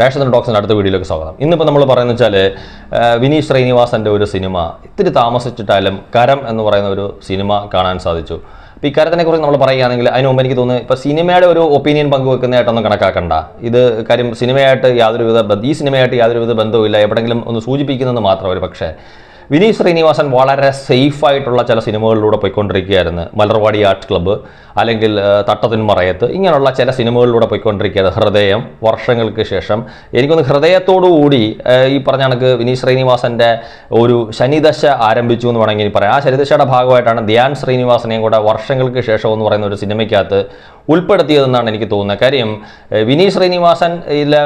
Ration ടോക്സിന്റെ അടുത്ത വീഡിയോയിലേക്ക് സ്വാഗതം. ഇന്നിപ്പോൾ നമ്മൾ പറയുന്നത് വെച്ചാൽ വിനീത് ശ്രീനിവാസന്റെ ഒരു സിനിമ ഇത്തിരി താമസിച്ചിട്ടാലും കരം എന്ന് പറയുന്ന ഒരു സിനിമ കാണാൻ സാധിച്ചു. അപ്പോൾ ഇക്കാര്യത്തിനെ കുറിച്ച് നമ്മൾ പറയുകയാണെങ്കിൽ അതിന് മുമ്പ് എനിക്ക് തോന്നുന്നു ഇപ്പോൾ സിനിമയുടെ ഒരു ഒപ്പീനിയൻ പങ്കുവെക്കുന്നതായിട്ടൊന്നും കണക്കാക്കണ്ട. ഇത് കാര്യം സിനിമയായിട്ട് യാതൊരുവിധ ഈ സിനിമയായിട്ട് യാതൊരുവിധ ബന്ധവുമില്ല. എവിടെങ്കിലും ഒന്ന് സൂചിപ്പിക്കുന്നത് മാത്രം ഒരു പക്ഷേ. വിനീത് ശ്രീനിവാസൻ വളരെ സേഫ് ആയിട്ടുള്ള ചില സിനിമകളിലൂടെ പോയിക്കൊണ്ടിരിക്കുകയായിരുന്നു. മലർവാടി ആർട്ട് ക്ലബ്ബ് അല്ലെങ്കിൽ തട്ടത്തിൻ മറയത്ത് ഇങ്ങനെയുള്ള ചില സിനിമകളിലൂടെ പോയിക്കൊണ്ടിരിക്കുകയാണ് ഹൃദയം വർഷങ്ങൾക്ക് ശേഷം. എനിക്കൊന്ന് ഹൃദയത്തോടുകൂടി കൂടി ഈ പറഞ്ഞ കണക്ക് വിനീത് ശ്രീനിവാസന്റെ ഒരു ശനിദശ ആരംഭിച്ചു എന്ന് വേണമെങ്കിൽ പറയാം. ആ ശനിദശയുടെ ഭാഗമായിട്ടാണ് ധ്യാൻ ശ്രീനിവാസനെയും കൂടെ വർഷങ്ങൾക്ക് ശേഷം എന്ന് പറയുന്ന ഒരു സിനിമയ്ക്കകത്ത് ഉൾപ്പെടുത്തിയതെന്നാണ് എനിക്ക് തോന്നുന്നത്. കാര്യം വിനീത് ശ്രീനിവാസൻ ഇല്ല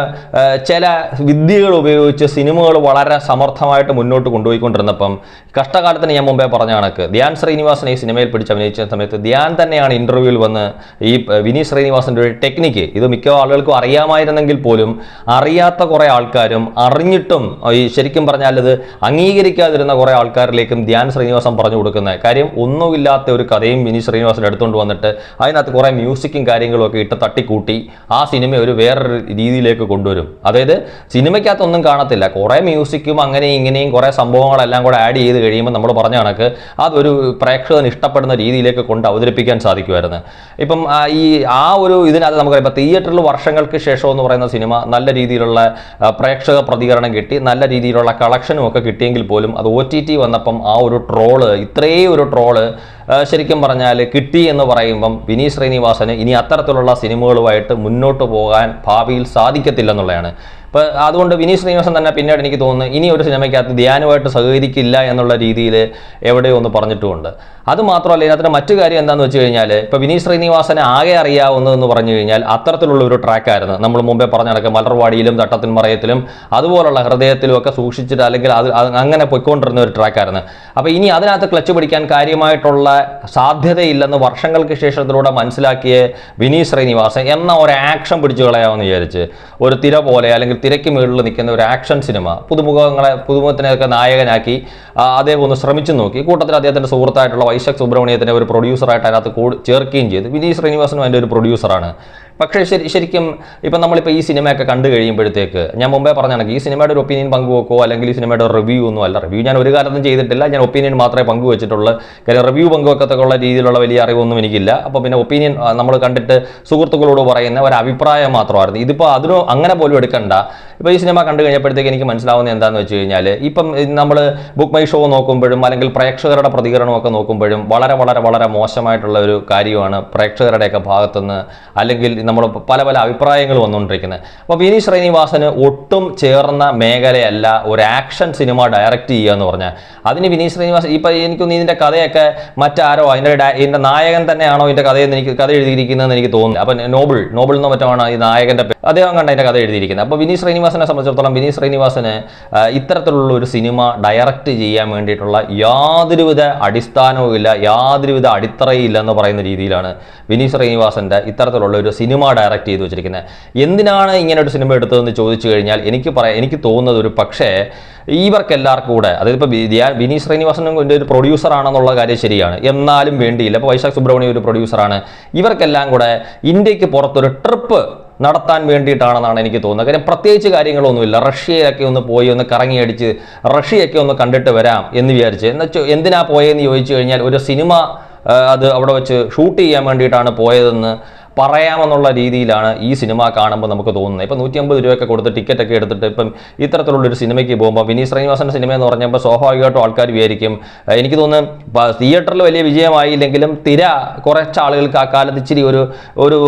ചില വിദ്യകൾ ഉപയോഗിച്ച് സിനിമകൾ വളരെ സമർത്ഥമായിട്ട് മുന്നോട്ട് കൊണ്ടുപോയിക്കൊണ്ടിരുന്നപ്പം കഷ്ടകാലത്തിന് ഞാൻ മുമ്പേ പറഞ്ഞ കണക്ക് ധ്യാൻ ശ്രീനിവാസൻ ഈ സിനിമയിൽ പിടിച്ച് അഭിനയിച്ച സമയത്ത് ധ്യാൻ തന്നെയാണ് ഇന്റർവ്യൂവിൽ വന്ന് ഈ വിനീത് ശ്രീനിവാസന്റെ ഒരു ടെക്നിക്ക് ഇത് മിക്ക ആളുകൾക്കും അറിയാമായിരുന്നെങ്കിൽ പോലും അറിയാത്ത കുറേ ആൾക്കാരും അറിഞ്ഞിട്ടും ഈ ശരിക്കും പറഞ്ഞാൽ ഇത് അംഗീകരിക്കാതിരുന്ന കുറേ ആൾക്കാരിലേക്കും ധ്യാൻ ശ്രീനിവാസൻ പറഞ്ഞു കൊടുക്കുന്നത്. കാര്യം ഒന്നുമില്ലാത്ത ഒരു കഥയും വിനീത് ശ്രീനിവാസൻ എടുത്തുകൊണ്ട് വന്നിട്ട് അതിനകത്ത് കുറേ മ്യൂസിക്കും കാര്യങ്ങളും ഒക്കെ ഇട്ട് തട്ടിക്കൂട്ടി ആ സിനിമ ഒരു വേറൊരു രീതിയിലേക്ക് കൊണ്ടുവരും. അതായത് സിനിമയ്ക്കകത്തൊന്നും കാണത്തില്ല. കുറേ മ്യൂസിക്കും അങ്ങനെയും ഇങ്ങനെയും കുറേ സംഭവങ്ങളെല്ലാം കൂടെ ആഡ് ചെയ്ത് കഴിയുമ്പോൾ നമ്മൾ പറഞ്ഞ കണക്ക് അതൊരു പ്രേക്ഷകന് ഇഷ്ടപ്പെടുന്ന രീതിയിലേക്ക് കൊണ്ട് അവതരിപ്പിക്കാൻ സാധിക്കുമായിരുന്നു. ഇപ്പം ഈ ആ ഒരു ഇതിനകത്ത് നമുക്കറിയാം. ഇപ്പം തിയേറ്ററിൽ വർഷങ്ങൾക്ക് ശേഷം എന്ന് പറയുന്ന സിനിമ നല്ല രീതിയിലുള്ള പ്രേക്ഷക പ്രതികരണം കിട്ടി. നല്ല രീതിയിലുള്ള കളക്ഷനും ഒക്കെ കിട്ടിയെങ്കിൽ പോലും അത് ഒ ടി ടി വന്നപ്പം ആ ഒരു ട്രോൾ ഇത്രയും ഒരു ട്രോൾ ശരിക്കും പറഞ്ഞാൽ കിട്ടി എന്ന് പറയുമ്പം വിനീത് ശ്രീനിവാസന് ഇനി അത്തരത്തിലുള്ള സിനിമകളുമായിട്ട് മുന്നോട്ട് പോകാൻ ഭാവിയിൽ സാധിക്കത്തില്ലെന്നുള്ളതാണ്. ഇപ്പോൾ അതുകൊണ്ട് വിനീത് ശ്രീനിവാസൻ തന്നെ പിന്നീട് എനിക്ക് തോന്നുന്നു ഇനി ഒരു സിനിമയ്ക്കകത്ത് ധ്യാനമായിട്ട് സഹകരിക്കില്ല എന്നുള്ള രീതിയിൽ എവിടെയോ ഒന്ന് പറഞ്ഞിട്ടുമുണ്ട്. അത് മാത്രമല്ല ഇതിനകത്ത് മറ്റു കാര്യം എന്താണെന്ന് വെച്ച് കഴിഞ്ഞാൽ ഇപ്പോൾ വിനീത് ശ്രീനിവാസനെ ആകെ അറിയാവുന്നതെന്ന് പറഞ്ഞു കഴിഞ്ഞാൽ അത്തരത്തിലുള്ള ഒരു ട്രാക്കായിരുന്നു. നമ്മൾ മുമ്പേ പറഞ്ഞടക്കം മലർവാടിയിലും തട്ടത്തിൻ മറയത്തിലും അതുപോലുള്ള ഹൃദയത്തിലും ഒക്കെ സൂക്ഷിച്ചിട്ട് അല്ലെങ്കിൽ അത് അങ്ങനെ പൊയ്ക്കൊണ്ടിരുന്ന ഒരു ട്രാക്കായിരുന്നു. അപ്പോൾ ഇനി അതിനകത്ത് ക്ലച്ച് പിടിക്കാൻ കാര്യമായിട്ടുള്ള സാധ്യതയില്ലെന്ന് വർഷങ്ങൾക്ക് ശേഷത്തിലൂടെ മനസ്സിലാക്കിയ വിനീത് ശ്രീനിവാസൻ എന്ന ഒരു ആക്ഷൻ പിടിച്ചു കളയാമെന്ന് വിചാരിച്ച് ഒരു തിര പോലെ അല്ലെങ്കിൽ തിരക്ക് മുകളിൽ നിൽക്കുന്ന ഒരു ആക്ഷൻ സിനിമ പുതുമുഖങ്ങളെ പുതുമുഖത്തിനെയൊക്കെ നായകനാക്കി അദ്ദേഹം ഒന്ന് ശ്രമിച്ചു നോക്കി. കൂട്ടത്തിൽ അദ്ദേഹത്തിന്റെ സുഹൃത്തായിട്ടുള്ള വൈശക് സുബ്രഹ്മണ്യത്തിന്റെ ഒരു പ്രൊഡ്യൂസറായിട്ട് അതിനകത്ത് ചേർക്കുകയും ചെയ്തു. വിനീത് ശ്രീനിവാസനും അതിന്റെ ഒരു പ്രൊഡ്യൂസറാണ് പക്ഷേ ശരി ശരിക്കും ഇപ്പം നമ്മളിപ്പോൾ ഈ സിനിമയൊക്കെ കണ്ടു കഴിയുമ്പോഴത്തേക്ക് ഞാൻ മുമ്പേ പറഞ്ഞ കണക്ക് ഈ സിനിമയുടെ ഒരു ഒപ്പീനിയൻ പങ്കുവെക്കോ അല്ലെങ്കിൽ ഈ സിനിമയുടെ റിവ്യൂ ഒന്നും അല്ല. റിവ്യൂ ഞാൻ ഒരു കാലത്തും ചെയ്തിട്ടില്ല. ഞാൻ ഒപ്പീനിയൻ മാത്രമേ പങ്കുവെച്ചിട്ടുള്ളൂ. കാര്യം റിവ്യൂ പങ്കുവെക്കത്തക്കുള്ള രീതിയിലുള്ള വലിയ അറിവൊന്നും എനിക്കില്ല. അപ്പോൾ പിന്നെ ഒപ്പീനിയൻ നമ്മൾ കണ്ടിട്ട് സുഹൃത്തുക്കളോട് പറയുന്ന ഒരു അഭിപ്രായം മാത്രമായിരുന്നു. ഇതിപ്പോൾ അതിനോ അങ്ങനെ പോലും എടുക്കണ്ട. ഇപ്പോൾ ഈ സിനിമ കണ്ടു കഴിഞ്ഞപ്പോഴത്തേക്ക് എനിക്ക് മനസ്സിലാവുന്ന എന്താണെന്ന് വെച്ച് കഴിഞ്ഞാൽ ഇപ്പം നമ്മൾ ബുക്ക് മൈ ഷോ നോക്കുമ്പോഴും അല്ലെങ്കിൽ പ്രേക്ഷകരുടെ പ്രതികരണമൊക്കെ നോക്കുമ്പോഴും വളരെ വളരെ വളരെ മോശമായിട്ടുള്ള ഒരു കാര്യമാണ് പ്രേക്ഷകരുടെയൊക്കെ ഭാഗത്തുനിന്ന് അല്ലെങ്കിൽ നമ്മൾ പല പല അഭിപ്രായങ്ങൾ വന്നുകൊണ്ടിരിക്കുന്നത്. അപ്പോൾ വിനീത് ശ്രീനിവാസന് ഒട്ടും ചേർന്ന മേഖലയല്ല ഒരു ആക്ഷൻ സിനിമ ഡയറക്റ്റ് ചെയ്യുക എന്ന് പറഞ്ഞാൽ. അതിന് വിനീത് ശ്രീനിവാസൻ ഇപ്പം എനിക്കൊന്ന് ഇതിന്റെ കഥയൊക്കെ മറ്റാരോ അതിന്റെ ഇതിന്റെ നായകൻ തന്നെയാണോ ഇതിന്റെ കഥയെന്ന് എനിക്ക് കഥ എഴുതിയിരിക്കുന്നതെന്ന് എനിക്ക് തോന്നുന്നു അപ്പം നോബിൾ നോബിൾ എന്ന് മറ്റാണ് ഈ നായകന്റെ അദ്ദേഹം കണ്ട അതിന്റെ കഥ എഴുതിയിരിക്കുന്നത്. അപ്പോൾ വിനീത് ശ്രീനിവാസനെ സംബന്ധിച്ചിടത്തോളം വിനീത് ശ്രീനിവാസന് ഇത്തരത്തിലുള്ള ഒരു സിനിമ ഡയറക്റ്റ് ചെയ്യാൻ വേണ്ടിയിട്ടുള്ള യാതൊരുവിധ അടിസ്ഥാനവും ഇല്ല യാതൊരുവിധ അടിത്തറയും എന്ന് പറയുന്ന രീതിയിലാണ് വിനീത് ശ്രീനിവാസന്റെ ഇത്തരത്തിലുള്ള ഒരു സിനിമ ഡയറക്റ്റ് ചെയ്തു വെച്ചിരിക്കുന്നത്. എന്തിനാണ് ഇങ്ങനെ ഒരു സിനിമ എടുത്തതെന്ന് ചോദിച്ചു കഴിഞ്ഞാൽ എനിക്ക് പറയാം എനിക്ക് തോന്നുന്നത് ഒരു പക്ഷേ ഇവർക്കെല്ലാവർക്കും കൂടെ അതായത് ഇപ്പോൾ വിനീത് ശ്രീനിവാസനും ഒരു പ്രൊഡ്യൂസർ ആണെന്നുള്ള കാര്യം ശരിയാണ്. എന്നാലും വേണ്ടിയില്ല. ഇപ്പോൾ വൈശാഖ് സുബ്രഹ്മണ്യം ഒരു പ്രൊഡ്യൂസറാണ് ഇവർക്കെല്ലാം കൂടെ ഇന്ത്യയ്ക്ക് പുറത്തൊരു ട്രിപ്പ് നടത്താൻ വേണ്ടിയിട്ടാണെന്നാണ് എനിക്ക് തോന്നുന്നത്. കാര്യം പ്രത്യേകിച്ച് കാര്യങ്ങളൊന്നുമില്ല. റഷ്യയിലൊക്കെ ഒന്ന് പോയി ഒന്ന് കറങ്ങി അടിച്ച് റഷ്യയൊക്കെ ഒന്ന് കണ്ടിട്ട് വരാം എന്ന് വിചാരിച്ച്. എന്നുവെച്ചാൽ എന്തിനാ പോയതെന്ന് ചോദിച്ചു കഴിഞ്ഞാൽ ഒരു സിനിമ അത് അവിടെ വെച്ച് ഷൂട്ട് ചെയ്യാൻ വേണ്ടിയിട്ടാണ് പോയതെന്ന് പറയാമെന്നുള്ള രീതിയിലാണ് ഈ സിനിമ കാണുമ്പോൾ നമുക്ക് തോന്നുന്നത്. ഇപ്പം നൂറ്റി അമ്പത് രൂപയൊക്കെ കൊടുത്ത് ടിക്കറ്റ് ഒക്കെ എടുത്തിട്ട് ഇപ്പം ഇത്തരത്തിലുള്ളൊരു സിനിമയ്ക്ക് പോകുമ്പോൾ വിനീത് ശ്രീനിവാസന്റെ സിനിമ എന്ന് പറഞ്ഞപ്പോൾ സ്വാഭാവികമായിട്ടും ആൾക്കാർ വിചാരിക്കും. എനിക്ക് തോന്നുന്നു തിയേറ്ററിൽ വലിയ വിജയമായില്ലെങ്കിലും തിര കുറച്ച് ആളുകൾക്ക് ആ കാലത്ത് ഇച്ചിരി ഒരു ഒരു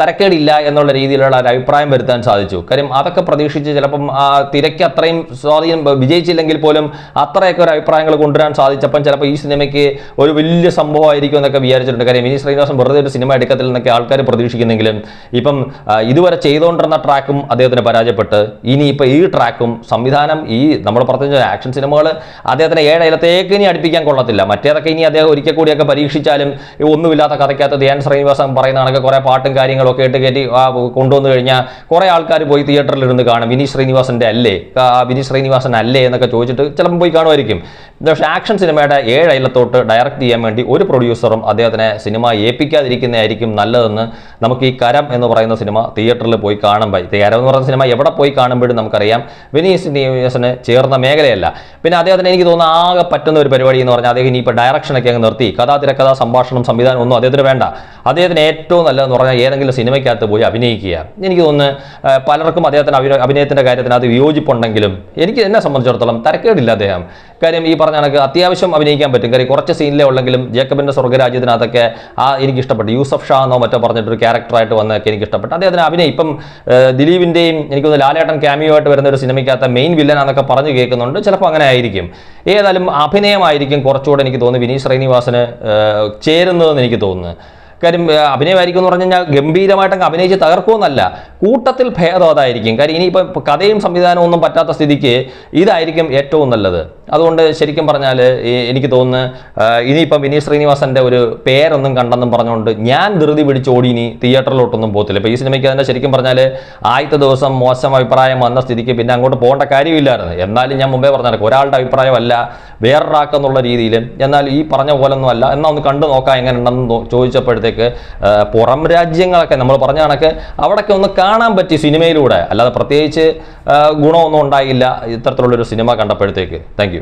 തിരക്കേടില്ല എന്നുള്ള രീതിയിലുള്ള ഒരു അഭിപ്രായം വരുത്താൻ സാധിച്ചു. കാര്യം അതൊക്കെ പ്രതീക്ഷിച്ച് ചിലപ്പം ആ തിരക്ക് അത്രയും സ്വാധീനം വിജയിച്ചില്ലെങ്കിൽ പോലും അത്രയൊക്കെ ഒരു അഭിപ്രായങ്ങൾ കൊണ്ടുവരാൻ സാധിച്ചപ്പം ചിലപ്പോൾ ഈ സിനിമയ്ക്ക് ഒരു വലിയ സംഭവമായിരിക്കും എന്നൊക്കെ വിചാരിച്ചിട്ടുണ്ട്. കാര്യം വിനീത് ശ്രീനിവാസൻ വെറുതെ ഒരു സിനിമ എടുക്കത്തിൽ നിന്നൊക്കെ ആൾക്കാർ പ്രതീക്ഷിക്കുന്നെങ്കിലും ഇപ്പം ഇതുവരെ ചെയ്തുകൊണ്ടിരുന്ന ട്രാക്കും അദ്ദേഹത്തിന് പരാജയപ്പെട്ട് ഇനി ഇപ്പം ഈ ട്രാക്കും സംവിധാനം ഈ നമ്മൾ പറഞ്ഞ ആക്ഷൻ സിനിമകൾ അദ്ദേഹത്തിന് ഏഴയിലത്തേക്ക് ഇനി അടുപ്പിക്കാൻ കൊള്ളത്തില്ല. മറ്റേതൊക്കെ ഇനി അദ്ദേഹം ഒരിക്കൽ കൂടിയൊക്കെ പരീക്ഷിച്ചാലും ഒന്നുമില്ലാത്ത കഥയ്ക്കകത്ത് ധ്യാൻ ശ്രീനിവാസൻ പറയുന്ന കുറേ പാട്ടും കാര്യങ്ങളൊക്കെ ഇട്ട് കയറ്റി കൊണ്ടുവന്നു കഴിഞ്ഞാൽ കുറേ ആൾക്കാർ പോയി തിയേറ്ററിൽ ഇരുന്ന് കാണും. വിനീ ശ്രീനിവാസന്റെ അല്ലേ? വിനീ ശ്രീനിവാസൻ അല്ലേ എന്നൊക്കെ ചോദിച്ചിട്ട് ചിലപ്പോൾ പോയി കാണുമായിരിക്കും. പക്ഷേ ആക്ഷൻ സിനിമയുടെ ഏഴ് അയലത്തോട്ട് ഡയറക്റ്റ് ചെയ്യാൻ വേണ്ടി ഒരു പ്രൊഡ്യൂസറും അദ്ദേഹത്തിനെ സിനിമ ഏൽപ്പിക്കാതിരിക്കുന്നതായിരിക്കും നല്ലതെന്ന് നമുക്ക് ഈ കരം എന്ന് പറയുന്ന സിനിമ തിയേറ്ററിൽ പോയി കാണുമ്പോൾ കരം എന്ന് പറയുന്ന സിനിമ എവിടെ പോയി കാണുമ്പോഴും നമുക്കറിയാം. വിനീസിന് ചേർന്ന മേഖലയല്ല. പിന്നെ അദ്ദേഹത്തിന് എനിക്ക് തോന്നുന്ന ആകെ പറ്റുന്ന ഒരു പരിപാടി എന്ന് പറഞ്ഞാൽ അദ്ദേഹം ഇനിയിപ്പോൾ ഡയറക്ഷനൊക്കെ അങ്ങ് നിർത്തി. കഥാ തിരക്കഥ സംഭാഷണം സംവിധാനം ഒന്നും അദ്ദേഹത്തിന് വേണ്ട. അദ്ദേഹത്തിന് ഏറ്റവും നല്ലതെന്ന് പറഞ്ഞാൽ ഏതെങ്കിലും സിനിമയ്ക്കകത്ത് പോയി അഭിനയിക്കുക. എനിക്ക് തോന്നുന്നു പലർക്കും അദ്ദേഹത്തിന് അഭിനയ അഭിനയത്തിന്റെ അത് വിയോജിപ്പുണ്ടെങ്കിലും എനിക്ക് എന്നെ സംബന്ധിച്ചിടത്തോളം തരക്കേടില്ല അദ്ദേഹം. കാര്യം ഈ പറഞ്ഞ കണക്ക് അത്യാവശ്യം അഭിനയിക്കാൻ പറ്റും. കാര്യം കുറച്ച് സീനിലേ ഉള്ളെങ്കിലും ജേക്കബിന്റെ സ്വർഗരാജ്യത്തിനകത്തൊക്കെ ആ എനിക്ക് ഇഷ്ടപ്പെട്ടു. യൂസഫ് ഷാ എന്നോ മറ്റോ പറഞ്ഞിട്ടൊരു ക്യാരക്ടറായിട്ട് വന്നൊക്കെ എനിക്ക് ഇഷ്ടപ്പെട്ടു. അദ്ദേഹത്തിന് അഭിനയം ഇപ്പം ദിലീപിന്റെയും എനിക്ക് തോന്നുന്നു ലാലേട്ടൻ ക്യാമിയോ ആയിട്ട് വരുന്ന ഒരു സിനിമയ്ക്കകത്ത് മെയിൻ വില്ലനാന്നൊക്കെ പറഞ്ഞു കേൾക്കുന്നുണ്ട്. ചിലപ്പോൾ അങ്ങനെ ആയിരിക്കും. ഏതായാലും അഭിനയമായിരിക്കും കുറച്ചുകൂടെ എനിക്ക് തോന്നുന്നു വിനീത് ശ്രീനിവാസന് ചേരുന്നതെന്ന് എനിക്ക് തോന്നുന്നു. കാര്യം അഭിനയമായിരിക്കും എന്ന് പറഞ്ഞു കഴിഞ്ഞാൽ ഗംഭീരമായിട്ടങ്ങ് അഭിനയിച്ച് തകർക്കുമെന്നല്ല. കൂട്ടത്തിൽ ഭേദം അതായിരിക്കും. കാര്യം ഇനിയിപ്പോൾ കഥയും സംവിധാനവും ഒന്നും പറ്റാത്ത സ്ഥിതിക്ക് ഇതായിരിക്കും ഏറ്റവും നല്ലത്. അതുകൊണ്ട് ശരിക്കും പറഞ്ഞാൽ എനിക്ക് തോന്നുന്നു ഇനിയിപ്പം വിനീത് ശ്രീനിവാസന്റെ ഒരു പേരൊന്നും കണ്ടെന്നും പറഞ്ഞുകൊണ്ട് ഞാൻ ധൃതി പിടിച്ച് ഓടി ഇനി തിയേറ്ററിലോട്ടൊന്നും പോകത്തില്ല. ഇപ്പോൾ ഈ സിനിമയ്ക്ക് തന്നെ ശരിക്കും പറഞ്ഞാൽ ആദ്യത്തെ ദിവസം മോശം അഭിപ്രായം വന്ന സ്ഥിതിക്ക് പിന്നെ അങ്ങോട്ട് പോകേണ്ട കാര്യമില്ലായിരുന്നു. എന്നാലും ഞാൻ മുമ്പേ പറഞ്ഞാൽ ഒരാളുടെ അഭിപ്രായമല്ല വേറൊരാൾക്കെന്നുള്ള രീതിയിൽ എന്നാൽ ഈ പറഞ്ഞ പോലൊന്നും അല്ല എന്നാൽ ഒന്ന് കണ്ടു നോക്കാം എങ്ങനെ ഉണ്ടെന്ന് ചോദിച്ചപ്പോഴത്തേക്ക് ആ, പുറം രാജ്യങ്ങളൊക്കെ നമ്മൾ പറഞ്ഞ കണക്ക് അവിടെയൊക്കെ ഒന്ന് കാണാൻ പറ്റി സിനിമയിലൂടെ. അല്ലാതെ പ്രത്യേകിച്ച് ഗുണമൊന്നും ഉണ്ടായില്ല ഇത്തരത്തിലുള്ളൊരു സിനിമ കണ്ടപ്പോഴത്തേക്ക്. താങ്ക്